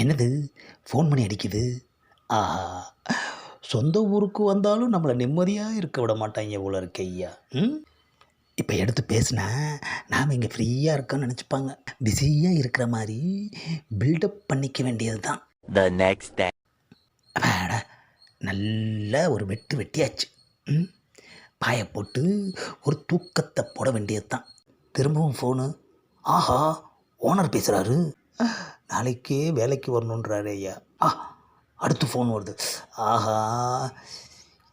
என்னது? ஃபோன் பண்ணி அடிக்குது. ஆஹா. சொந்த ஊருக்கு வந்தாலும் நம்மளை நிம்மதியாக இருக்க விட மாட்டாங்க போல இருக்க ஐயா. ம்? இப்போ எடுத்து பேசினா நாம் இங்கே ஃப்ரீயாக இருக்கோம்னு நினச்சிப்பாங்க. பிஸியாக இருக்கிற மாதிரி பில்டப் பண்ணிக்க வேண்டியது தான் next day. அப்பாடா நல்லா ஒரு வெட்டு வெட்டியாச்சு. ம்? பாயை போட்டு ஒரு தூக்கத்தை போட வேண்டியது தான் திரும்பவும் ஃபோனு ஆஹா. ஓனர் பேசுகிறாரு நாளைக்கே வேலைக்கு வரணுன்றாரு ஐயா. ஆ அடுத்து ஃபோன் வருது. ஆஹா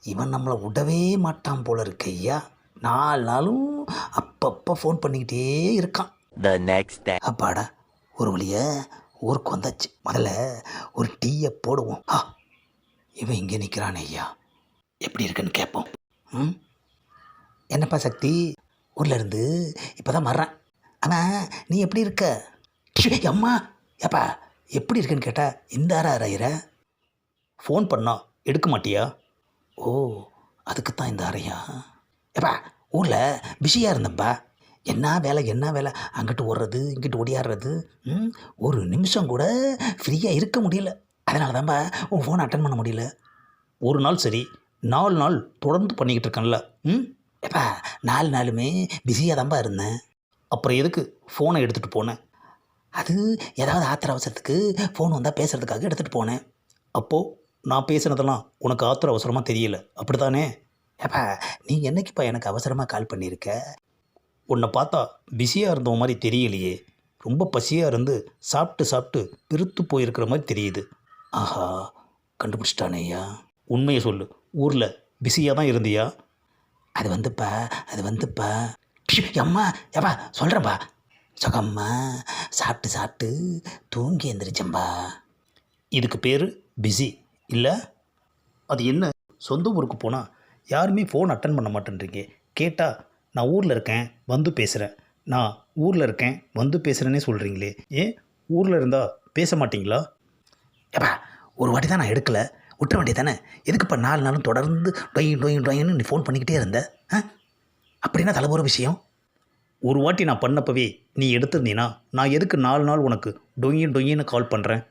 இவன் நம்மளை விடவே மாட்டான் போல இருக்கு ஐயா. நாலு நாளும் அப்பப்போ ஃபோன் பண்ணிக்கிட்டே இருக்கான். Next day. அப்பாடா ஒரு வழிய ஊருக்கு வந்தாச்சு. முதல்ல ஒரு டீயை போடுவோம். ஆ இவன் இங்கே நிற்கிறானே ஐயா. எப்படி இருக்குன்னு கேட்போம். ம்? என்னப்பா சக்தி? ஊர்ல இருந்து இப்போ தான் வர்றேன். அவன் நீ எப்படி இருக்க? அம்மா. ஏப்பா எப்படி இருக்குன்னு கேட்டால் இந்த ஆறா அறையிற? ஃபோன் பண்ணா எடுக்க மாட்டியா? ஓ அதுக்கு தான் இந்த அறையா? ஏப்பா ஊரில் பிஸியாக இருந்தேன்ப்பா என்ன வேலை என்ன வேலை? அங்கிட்டு ஓடுறது இங்கிட்டு ஓடியாடுறது ம்? ஒரு நிமிஷம் கூட ஃப்ரீயாக இருக்க முடியல. அதனால தான்ப்பா உன் ஃபோனை அட்டன் பண்ண முடியல. ஒரு நாள் சரி நாலு நாள் தொடர்ந்து பண்ணிக்கிட்டு இருக்கேன்ல ம்? ஏப்பா நாலு நாளுமே பிஸியாக தான்ப்பா இருந்தேன். அப்புறம் எதுக்கு ஃபோனை எடுத்துகிட்டு போனேன் அது ஏதாவது ஆத்திர அவசரத்துக்கு ஃபோன் வந்தால் பேசுகிறதுக்காக எடுத்துகிட்டு போனேன். அப்போது நான் பேசுனதெல்லாம் உனக்கு ஆத்திர அவசரமாக தெரியல. அப்படி தானே ஏப்பா நீ என்னைக்குப்பா எனக்கு அவசரமாக கால் பண்ணியிருக்க உன்னை பார்த்தா பிஸியாக இருந்தவன் மாதிரி தெரியலையே. ரொம்ப பசியாக இருந்து சாப்பிட்டு சாப்பிட்டு பிரித்து போயிருக்கிற மாதிரி தெரியுது. ஆஹா கண்டுபிடிச்சிட்டானே ஐயா. உண்மையை சொல்லு. ஊரில் பிஸியாக தான் இருந்தியா? அது வந்துப்பா அது வந்துப்பா. அம்மா ஏப்பா சொல்கிறேன்ப்பா சுகம்மா சாப்பிட்டு சாப்பிட்டு தூங்கி எந்திரிச்சம்பா இதுக்கு பேர் பிஸி இல்லை? அது என்ன? சொந்த ஊருக்கு போனால் யாருமே ஃபோன் அட்டன் பண்ண மாட்டேன்றீங்க. கேட்டால் நான் ஊரில் இருக்கேன் வந்து பேசுகிறேன் நான் ஊரில் இருக்கேன் வந்து பேசுகிறேன்னே சொல்கிறீங்களே ஏன்? ஊரில் இருந்தால் பேச மாட்டீங்களா? ஏப்பா ஒரு வாட்டி தான் நான் எடுக்கலை. விட்டுற வேண்டியது தானே எதுக்குப்பா நாலு நாளும் தொடர்ந்து டொயின் டொயின் டொயின்னு நீ ஃபோன் பண்ணிக்கிட்டே இருந்த? ஆ? அப்படின்னா தலைபுற விஷயம். ஒரு வாட்டி நான் பண்ணப்பவே நீ எடுத்திருந்தீனா நான் எதுக்கு நாலு நாள் உனக்கு டொயின் டொயின்னு கால் பண்ணுறேன்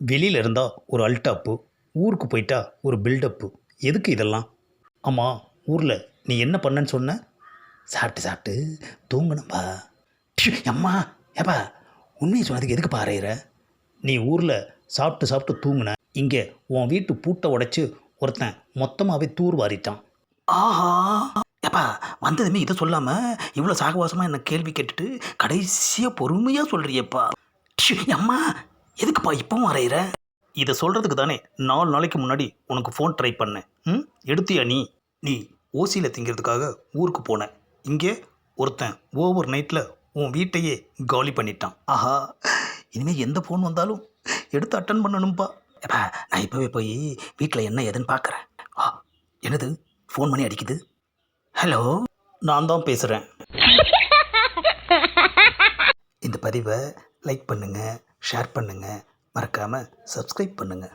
வெளியில் இருந்தால் ஒரு அல்டாப்பு ஊருக்கு போயிட்டா ஒரு பில்டப்பு. எதுக்கு இதெல்லாம்? ஆமாம் ஊரில் நீ என்ன பண்ணேன்னு சொன்ன? சாப்பிட்டு சாப்பிட்டு தூங்கணும்பா அம்மா ஏப்பா உண்மையை சொன்னதுக்கு எதுக்கு பாறையிற நீ ஊரில் சாப்பிட்டு சாப்பிட்டு தூங்குன. இங்கே உன் வீட்டு பூட்டை உடைச்சி ஒருத்தன் மொத்தமாகவே தூர் வாரிட்டான். ஆஹா ஏப்பா வந்ததுமே இதை சொல்லாமல் இவ்வளோ சாகவாசமாக என்னை கேள்வி கேட்டுட்டு கடைசியாக பொறுமையாக சொல்கிறியப்பா அம்மா எதுக்குப்பா இப்பவும் வரைகிற இதை சொல்கிறதுக்கு தானே நாலு நாளைக்கு முன்னாடி உனக்கு ஃபோன் ட்ரை பண்ணேன். ம் எடுத்தியா நீ? நீ ஓசியில் திங்கிறதுக்காக ஊருக்கு போனேன் இங்கே ஒருத்தன் ஓவர் நைட்டில் உன் வீட்டையே காலி பண்ணிட்டான். ஆஹா இனிமேல் எந்த ஃபோன் வந்தாலும் எடுத்து அட்டன் பண்ணணும்ப்பா ஏப்பா நான் இப்போவே போய் வீட்டில் என்ன ஏதுன்னு பார்க்குறேன் ஆ என்னது? ஃபோன் பண்ணி அடிக்குது. ஹலோ நான் தான் பேசுகிறேன் இந்த பதிவை லைக் பண்ணுங்கள் ஷேர் பண்ணுங்கள் மறக்காமல் சப்ஸ்கிரைப் பண்ணுங்கள்